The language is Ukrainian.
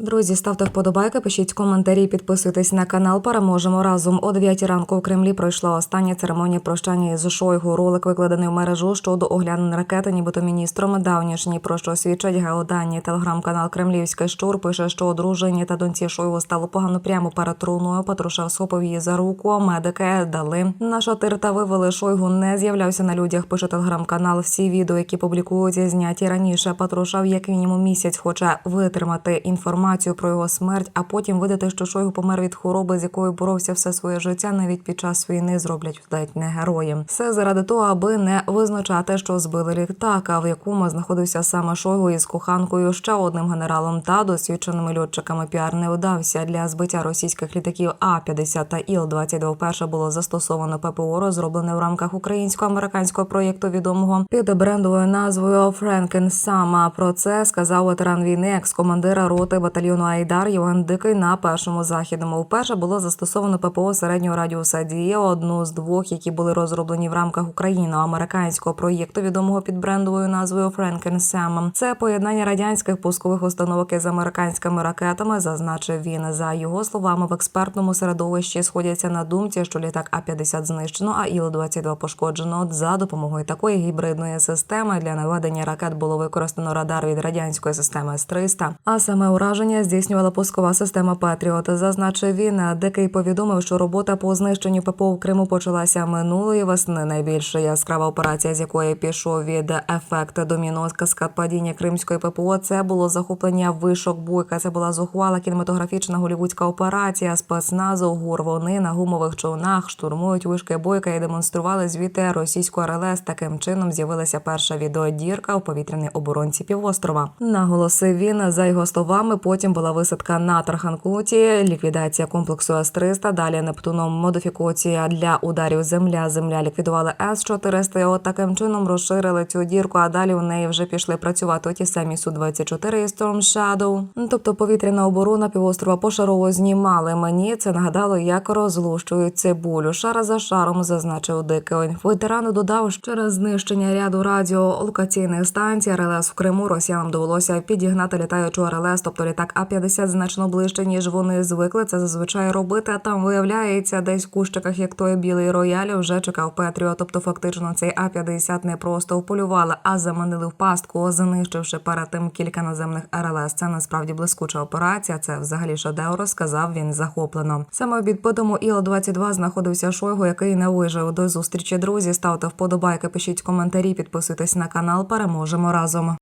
Друзі, ставте вподобайки, пишіть коментарі, підписуйтесь на канал. Переможемо разом. О 9 ранку в Кремлі пройшла остання церемонія прощання із Шойгу. Ролик викладений в мережу щодо оглянення ракети, нібито міністром давнішній, про що свідчать геодані. Телеграм-канал Кремлівський щур пише, що одружені та доньці Шойгу стало погано прямо перед труною. Патрушев схопив її за руку. Медики дали на шатир та вивели Шойгу. Не з'являвся на людях. Пише телеграм-канал. Всі відео, які публікуються, зняті раніше. Патрушев як мінімум місяць хоче витримати інформацію про його смерть, а потім видати, що Шойгу помер від хвороби, з якою боровся все своє життя, навіть під час війни зроблять ледь не героєм. Все заради того, аби не визначати, що збили літака, в якому знаходився саме Шойгу із коханкою, ще одним генералом та досвідченими льотчиками. Піар не вдався для збиття російських літаків А 50 та Іл 22 вперше було застосовано ППО, розроблене в рамках українсько-американського проєкту відомого під брендовою назвою Френкен Сама. Про це сказав ветеран війни, екс-командира роти батальйону Айдар Євген Дикий на першому західному. Вперше було застосовано ППО середнього радіуса дії, одну з двох, які були розроблені в рамках україно-американського проєкту, відомого під брендовою назвою Френкен Сам. Це поєднання радянських пускових установок із американськими ракетами. Зазначив він за його словами в експертному середовищі сходяться на думці, що літак А 50 знищено, а іл 22 пошкоджено. За допомогою такої гібридної системи для наведення ракет було використано радар від радянської системи С-300, а саме ураження здійснювала пускова система Патріот. Зазначив він, дикий повідомив, що робота по знищенню ППО в Криму почалася минулої весни. Найбільша яскрава операція, з якої пішов від ефект доміно каскад падіння кримської ППО. Це було захоплення вишок буйка. Це була зухвала кінематографічна голівудська операція спецназу ГУР. Вони на гумових човнах штурмують вишки бойка і демонстрували звіти російського РЛС. Таким чином з'явилася перша відеодірка у повітряній оборонці півострова. Наголосив він за його словами. Потім була висадка на Тарханкуті, ліквідація комплексу С-300, Далі Нептуном модифікація для ударів земля. Земля ліквідували С-400. І от таким чином розширили цю дірку. А далі у неї вже пішли працювати ті самі су 24 і Storm Shadow. Тобто повітряна оборона півострова пошарово знімали. Мені це нагадало, як розлущують цибулю. Шара за шаром зазначив Дикий. Ветеран додав, що через знищення ряду радіолокаційних станцій РЛС в Криму росіянам довелося підігнати літаючу РЛС, тобто літак А-50 значно ближче, ніж вони звикли це зазвичай робити. А там виявляється, десь в кущиках, як той білий рояль, вже чекав Петріо. Тобто, фактично, цей А-50 не просто вполювали, а заманили в пастку, знищивши перед тим кілька наземних РЛС. Це насправді блискуча операція. Це взагалі шедевр, сказав він захоплено. Саме в підбитому Іл-22 знаходився Шойгу, який не вижив. До зустрічі, друзі. Ставте вподобайки, пишіть коментарі, підписуйтесь на канал. Переможемо разом.